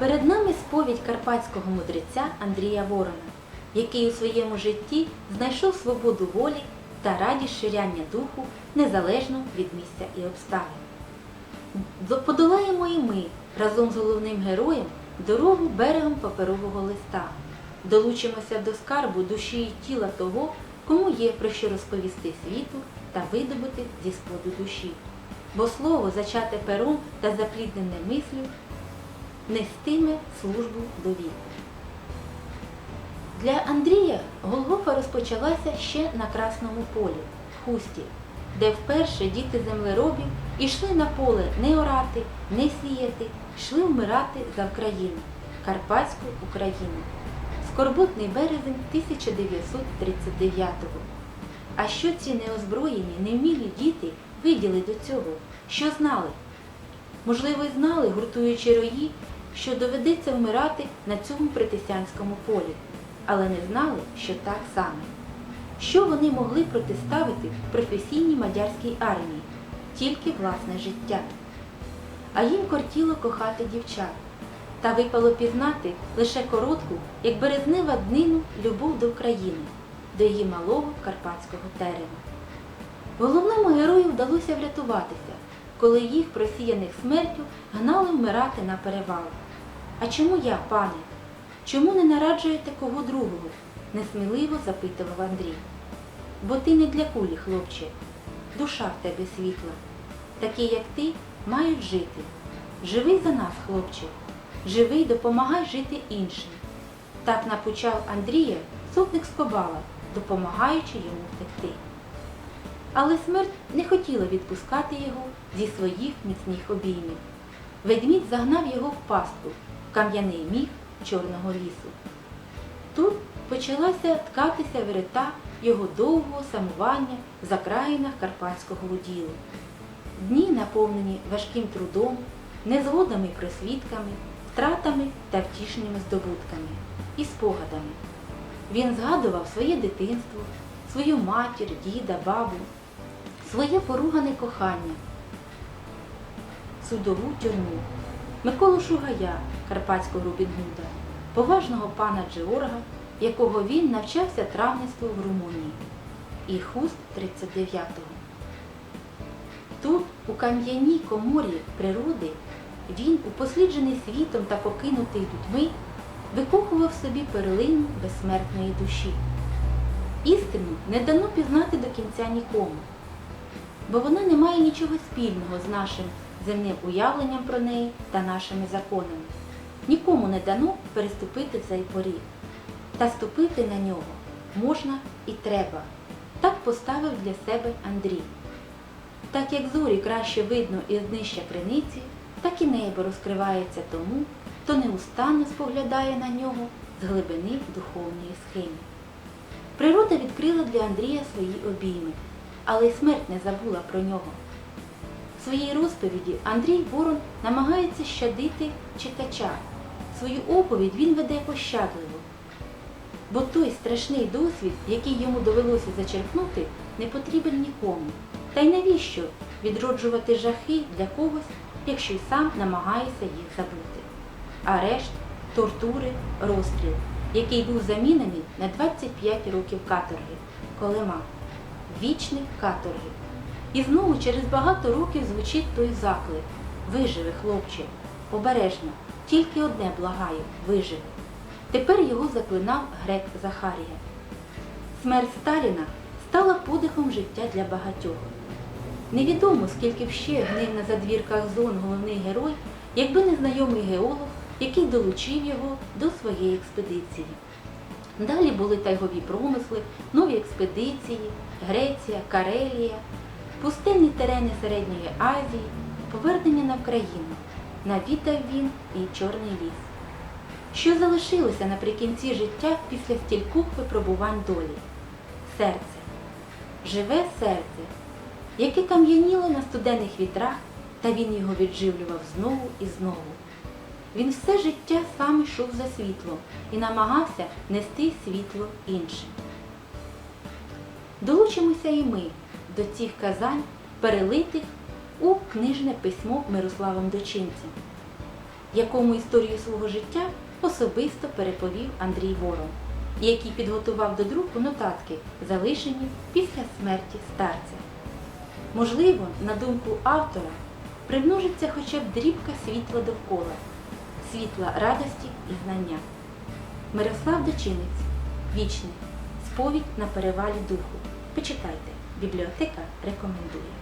Перед нами сповідь карпатського мудреця Андрія Ворона, який у своєму житті знайшов свободу волі та радість ширяння духу незалежно від місця і обставин. Подолаємо і ми разом з головним героєм дорогу берегом паперового листа. Долучимося до скарбу душі і тіла того, кому є про що розповісти світу та видобути зі споду душі. Бо слово, зачате пером та запліднене мислю, нестиме службу до віку. Для Андрія Голгофа розпочалася ще на Красному полі, в Хусті, де вперше діти землеробів ішли на поле не орати, не сіяти, йшли вмирати за Україну, Карпатську Україну. Скорботний березень 1939-го. А що ці неозброєні, невмілі діти виділи до цього? Що знали? Можливо, знали, гуртуючи рої, що доведеться вмирати на цьому притисянському полі, але не знали, що так саме. Що вони могли протиставити професійній мадярській армії? Тільки власне життя. А їм кортіло кохати дівчат. Та випало пізнати лише коротку, як березнева днину, любов до України, до її малого карпатського терена. Головному герою вдалося врятуватися, коли їх, просіяних смертю, гнали вмирати на перевал. А чому я, пане? Чому не нараджуєте кого другого? несміливо запитував Андрій. Бо ти не для кулі, хлопче, душа в тебе світла. Такі, як ти, мають жити. Живи за нас, хлопче, живи й допомагай жити іншим. Так напучав Андрія сотник Скобала, допомагаючи йому втекти. Але смерть не хотіла відпускати його зі своїх міцних обіймів. Ведмідь загнав його в пастку, в кам'яний міг чорного лісу. Тут почалася ткатися верета його довгого самування в закраїнах карпатського уділу. Дні наповнені важким трудом, незгодами і просвідками, втратами та втішними здобутками і спогадами. Він згадував своє дитинство, свою матір, діда, бабу, своє поругане кохання, судову тюрму, Миколу Шугая, карпатського Рубінгуда, поважного пана Джеорга, якого він навчався травництву в Румунії, і хуст 39-го. Тут, у кам'яній коморі природи, він, упосліджений світом та покинутий людьми, викохував собі перлину безсмертної душі. Істину не дано пізнати до кінця нікому, бо вона не має нічого спільного з нашим земним уявленням про неї та нашими законами. Нікому не дано переступити цей поріг. Та ступити на нього можна і треба. Так поставив для себе Андрій. Так як зорі краще видно із днища криниці, так і небо розкривається тому, хто неустанно споглядає на нього з глибини духовної схеми. Природа відкрила для Андрія свої обійми, але й смерть не забула про нього. В своїй розповіді Андрій Ворон намагається щадити читача. Свою оповідь він веде пощадливо, бо той страшний досвід, який йому довелося зачерпнути, не потрібен нікому. Та й навіщо відроджувати жахи для когось, якщо й сам намагається їх забути? Арешт, тортури, розстріл, який був замінений на 25 років каторги, колема, вічних каторги. І знову через багато років звучить той заклик Виживи, хлопче, обережно, тільки одне благаю, виживи. Тепер його заклинав грек Захарія. Смерть Сталіна стала подихом життя для багатьох. Невідомо, скільки б ще гнив на задвірках зон головний герой, якби не знайомий геолог, який долучив його до своєї експедиції. Далі були тайгові промисли, нові експедиції, Греція, Карелія, пустинні терени Середньої Азії, повернення на Вкраїну. Навідав він і Чорний ліс. Що залишилося наприкінці життя після стількох випробувань долі? Серце. Живе серце, яке кам'яніло на студених вітрах, та він його відживлював знову і знову. Він все життя сам йшов за світлом і намагався нести світло іншим. Долучимося і ми до цих казань, перелитих у книжне письмо Мирославом Дочинцем. якому історію свого життя особисто переповів Андрій Ворон, який підготував до друку нотатки, залишені після смерті старця. Можливо, на думку автора, примножиться хоча б дрібка світла довкола, світла радості і знання. Мирослав Дочинець, Вічний, сповідь на перевалі духу. Почитайте, бібліотека рекомендує.